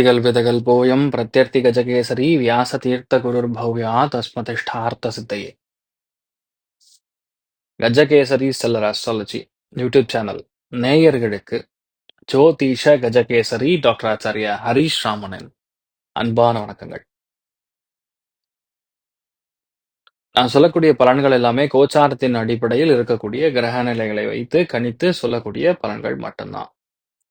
अर्तिकल्पितकल्पोऽयं प्रत्यर्तिगजकेसरी व्यासतीर्थगुरुर्भव्या तस्मतिष्ठार्थसिद्धये கஜகேசரி செல்லர் அஸ்ட்ராலஜி யூடியூப் சேனல் நேயர்களுக்கு ஜோதிஷ கஜகேசரி டாக்டர் ஆச்சாரியா ஹரீஷ் ராமனின் அன்பான வணக்கங்கள் நான் சொல்லக்கூடிய பலன்கள் எல்லாமே கோச்சாரத்தின் அடிப்படையில் இருக்கக்கூடிய கிரக நிலைகளை வைத்து கணித்து சொல்லக்கூடிய பலன்கள் மட்டும்தான்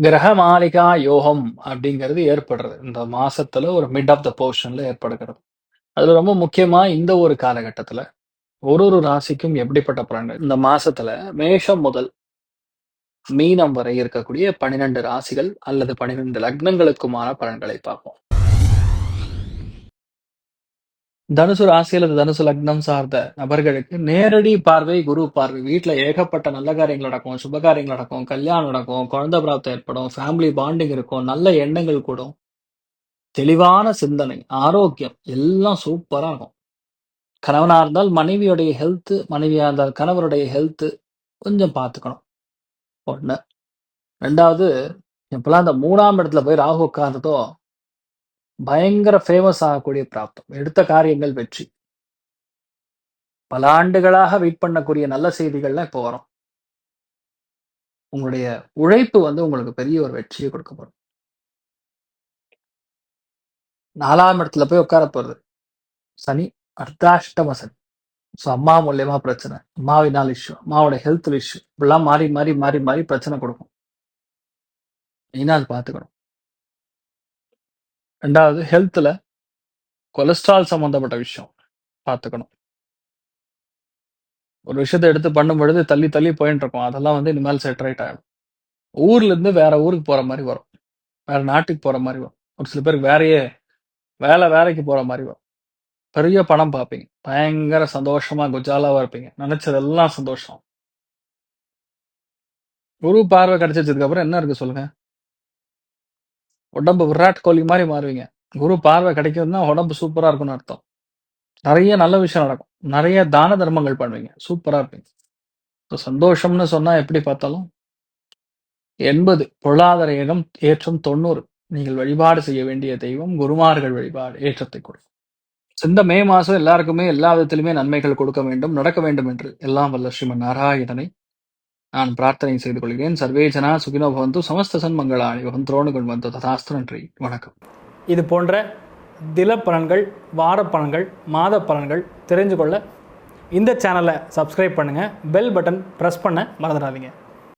கிரக மாளிகா யோகம் அப்படிங்கிறது ஏற்படுறது. இந்த மாசத்துல ஒரு மிட் ஆஃப் த போர்ஷன்ல ஏற்படுகிறது. அதுல ரொம்ப முக்கியமா இந்த ஒரு காலகட்டத்துல ஒரு ஒரு ராசிக்கும் எப்படிப்பட்ட பலன்கள்? இந்த மாசத்துல மேஷம் முதல் மீனம் வரை இருக்கக்கூடிய பன்னிரண்டு ராசிகள் அல்லது பனிரெண்டு லக்னங்களுக்குமான பலன்களை பார்ப்போம். தனுசு ராசி அல்லது தனுசு லக்னம் சார்ந்த நபர்களுக்கு நேரடி பார்வை குரு பார்வை. வீட்டுல ஏகப்பட்ட நல்ல காரியங்கள் நடக்கும் சுப காரியங்கள் நடக்கும் கல்யாணம் நடக்கும் குழந்தை பிராப்தம் ஏற்படும் ஃபேமிலி பாண்டிங் இருக்கும் நல்ல எண்ணங்கள் கூடும். தெளிவான சிந்தனை ஆரோக்கியம் எல்லாம் சூப்பரா இருக்கும். கணவனா இருந்தால் மனைவியுடைய ஹெல்த் மனைவியா இருந்தால் கணவருடைய ஹெல்த் கொஞ்சம் பார்த்துக்கணும். ஒண்ணு. ரெண்டாவது எப்பெல்லாம் அந்த மூணாம் இடத்துல போய் ராகு உட்கார்ந்ததோ பயங்கர ஃபேமஸ் ஆகக்கூடிய பிராப்தம். எடுத்த காரியங்கள் வெற்றி. பல ஆண்டுகளாக வெயிட் பண்ணக்கூடிய நல்ல செய்திகள்லாம் இப்போ வரும். உங்களுடைய உழைப்பு வந்து உங்களுக்கு பெரிய ஒரு வெற்றியை கொடுக்க போறோம் நாலாம் இடத்துல போய் உட்கார போறது. சனி அர்த்தாஷ்டம சனி. ஸோ அம்மா மூலியமா பிரச்சனை. அம்மாவினால் இஷ்யூ அம்மாவோட ஹெல்த் இஷ்யூ இப்படிலாம் மாறி மாறி மாறி மாறி பிரச்சனை கொடுக்கும். மெயினாக அது பார்த்துக்கணும். ரெண்டாவது ஹெல்த்ல கொலஸ்ட்ரால் சம்மந்தப்பட்ட விஷயம் பார்த்துக்கணும். ஒரு விஷயத்தை எடுத்து பண்ணும் பொழுது தள்ளி தள்ளி போயின்னு இருக்கும். அதெல்லாம் வந்து இனிமேல் செட்டரேட் ஆகிடும் ஊர்ல இருந்து வேற ஊருக்கு போற மாதிரி வரும். வேற நாட்டுக்கு போற மாதிரி வரும். ஒரு சில பேருக்கு வேறையே வேலை வேலைக்கு போற மாதிரி வரும். பெரிய பணம் பார்ப்பீங்க. பயங்கர சந்தோஷமா குஜாலாவா இருப்பீங்க. நினைச்சதெல்லாம் சந்தோஷம். குரு பார்வை கிடைச்சதுக்கு அப்புறம் என்ன இருக்கு சொல்லுங்க? உடம்பு விராட் கோலி மாதிரி மாறுவீங்க. குரு பார்வை கிடைக்கிறதுனா உடம்பு சூப்பரா இருக்கும்னு அர்த்தம். நிறைய நல்ல விஷயம் நடக்கும். நிறைய தான தர்மங்கள் பண்ணுவீங்க. சூப்பரா இருப்பீங்க. இப்போ சந்தோஷம்னு சொன்னா எப்படி பார்த்தாலும் எண்பது பொருளாதார ஏகம் ஏற்றம் தொண்ணூறு. நீங்கள் வழிபாடு செய்ய வேண்டிய தெய்வம் குருமார்கள் வழிபாடு ஏற்றத்தை கொடுக்கும். இந்த மே மாசம் எல்லாருக்குமே எல்லா விதத்திலுமே நன்மைகள் கொடுக்க வேண்டும் நடக்க வேண்டும் என்று எல்லாம் வல்ல ஸ்ரீமன் நாராயணனை நான் பிரார்த்தனை செய்து கொள்கிறேன். சர்வே ஜனா சுகினோ பவந்து சமஸ்த சன்மங்களாணி பவந்தோணுகள் வந்து ததாஸ்து நன்றி. வணக்கம். இது போன்ற தில பலன்கள் வார பலன்கள் மாத பலன்கள் தெரிஞ்சு கொள்ள இந்த சேனலை சப்ஸ்கிரைப் பண்ணுங்கள் பெல் பட்டன் ப்ரெஸ் பண்ண மறந்துடாதீங்க.